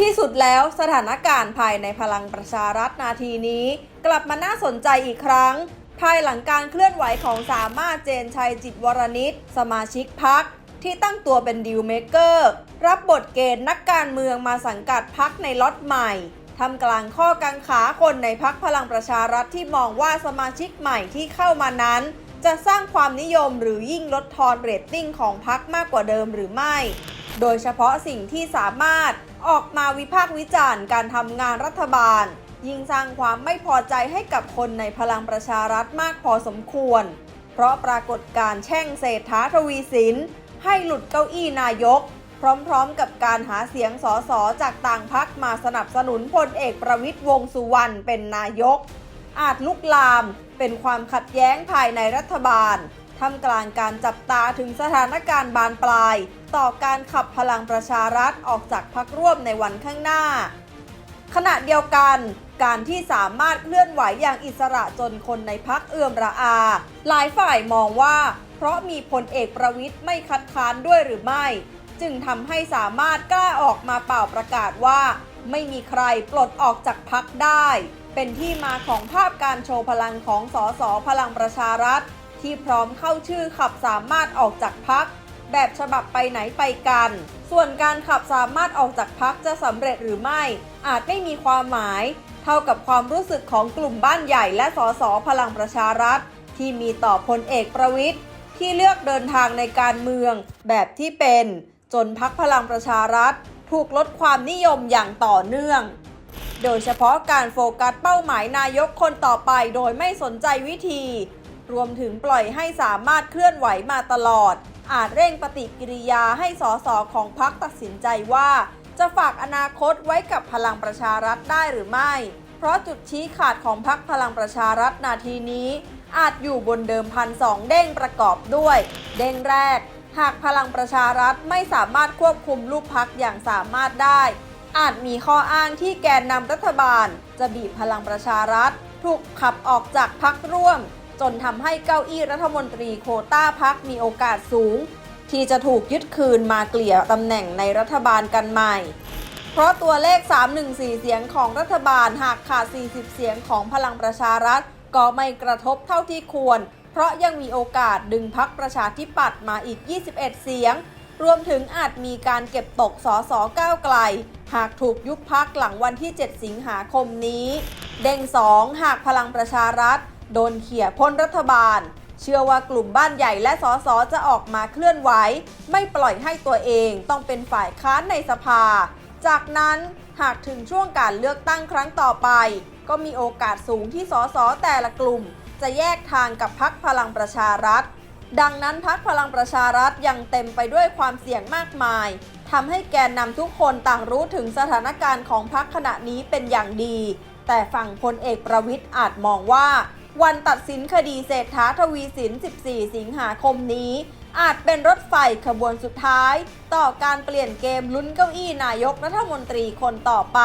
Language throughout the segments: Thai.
ที่สุดแล้วสถานการณ์ภายในพลังประชารัฐนาทีนี้ กลับมาน่าสนใจอีกครั้ง ภายหลังการเคลื่อนไหวของสามารถเจนชัยจิตวรนิตสมาชิกพักที่ตั้งตัวเป็นดีลเมเกอร์ รับบทเกณฑ์นักการเมืองมาสังกัดพักในล็อตใหม่ทำกลางข้อกังขาคนในพักพลังประชารัฐที่มองว่าสมาชิกใหม่ที่เข้ามานั้น จะสร้างความนิยมหรือยิ่งลดทอนเรตติ้งของพักมากกว่าเดิมหรือไม่ โดยเฉพาะสิ่งที่สามารถ ออกมาวิพากษ์วิจารณ์การทำงานรัฐบาล ยิ่งสร้างความไม่พอใจให้กับคนในพลังประชารัฐมากพอสมควร เพราะปรากฏการ์แช่งเศรษฐาทวีสิน ให้หลุดเก้าอี้นายก พร้อมๆกับการหาเสียงสอสอจากต่างพักมาสนับสนุนพลเอกประวิตยวงสุวรรณเป็นนายก อาจลุกลามเป็นความขัดแย้งภายในรัฐบาล ท่ามกลางการจับตาถึงสถานการณ์บานปลาย ต่อการขับพลังประชารัฐออกจากพักร่วมในวันข้างหน้า ขณะเดียวกันการที่สามารถเคลื่อนไหวอย่างอิสระจนคนในพักเอื่อมระอา หลายฝ่ายมองว่า เพราะมีพลเอกประวิทย์ไม่คัดค้านด้วยหรือไม่ จึงทำให้สามารถกล้าออกมาเป่าประกาศว่า ไม่มีใครปลดออกจากพักได้ เป็นที่มาของภาพการโชว์พลังของสสพลังประชารัฐ ที่พร้อมเข้าชื่อขับสามารถออกจากพัก แบบฉบับไปไหนไปกัน ส่วนการขับสามารถออกจากพักจะสำเร็จหรือไม่ อาจไม่มีความหมาย เท่ากับความรู้สึกของกลุ่มบ้านใหญ่และสสพลังประชารัฐ ที่มีต่อพลเอกประวิทย์ที่เลือกเดินทางในการเมืองแบบที่เป็น จนพักพลังประชารัฐ ถูกลดความนิยมอย่างต่อเนื่อง โดยเฉพาะการโฟกัสเป้าหมายนายกคนต่อไปโดยไม่สนใจวิธี รวมถึงปล่อยให้สามารถเคลื่อนไหวมาตลอด อาจเร่งปฏิกิริยาให้สสของพรรคตัดสินใจว่า จะฝากอนาคตไว้กับพลังประชารัฐได้หรือไม่ เพราะจุดชี้ขาดของพรรคพลังประชารัฐนาทีนี้ อาจอยู่บนเดิมพันสองเด้งประกอบด้วย เด้งแรก หากพลังประชารัฐไม่สามารถควบคุมลูกพักอย่างสามารถได้ อาจมีข้ออ้างที่แกนนำรัฐบาล จะบีบพลังประชารัฐถูกขับออกจากพักร่วม จนทำให้เก้าอี้รัฐมนตรีโคต้าพักมีโอกาสสูง ที่จะถูกยึดคืนมาเกลี่ยตำแหน่งในรัฐบาลกันใหม่ เพราะตัวเลข 314 เสียงของรัฐบาลหากขาด 40 เสียงของพลังประชารัฐ ก็ไม่กระทบเท่าที่ควร เพราะยังมีโอกาสดึงพักประชาธิปัตย์มาอีก 21 เสียง รวมถึงอาจมีการเก็บตกสอสอก้าวไกล หากถูกยุบพักหลังวันที่ 7 สิงหาคมนี้ เด้ง2หากพลังประชารัฐ โดนเขี่ยพ้นรัฐบาล เชื่อว่ากลุ่มบ้านใหญ่และสสจะออกมาเคลื่อนไหว ไม่ปล่อยให้ตัวเองต้องเป็นฝ่ายค้านในสภา จากนั้นหากถึงช่วงการเลือกตั้งครั้งต่อไป ก็มีโอกาสสูงที่สสแต่ละกลุ่ม จะแยกทางกับพักพลังประชารัฐ ดังนั้นพักพลังประชารัฐยังเต็มไปด้วยความเสี่ยงมากมายทำให้แกนนำทุกคนต่างรู้ถึงสถานการณ์ของพักขณะนี้เป็นอย่างดี แต่ฝั่งพลเอกประวิทย์อาจมองว่า วันตัดสินคดีเศรษฐาทวีสิน 14 สิงหาคมนี้ อาจเป็นรถไฟขบวนสุดท้าย ต่อการเปลี่ยนเกมลุ้นเก้าอี้นายกรัฐมนตรีคนต่อไป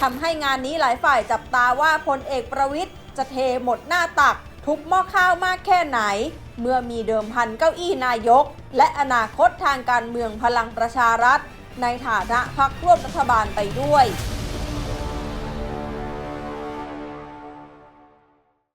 ทำให้งานนี้หลายฝ่ายจับตาว่าพลเอกประวิทย์จะเทหมดหน้าตัก ทุบหม้อข้าวมากแค่ไหน เมื่อมีเดิมพันเก้าอี้นายก และอนาคตทางการเมืองพลังประชารัฐ ในฐานะพักร่วมรัฐบาลไปด้วย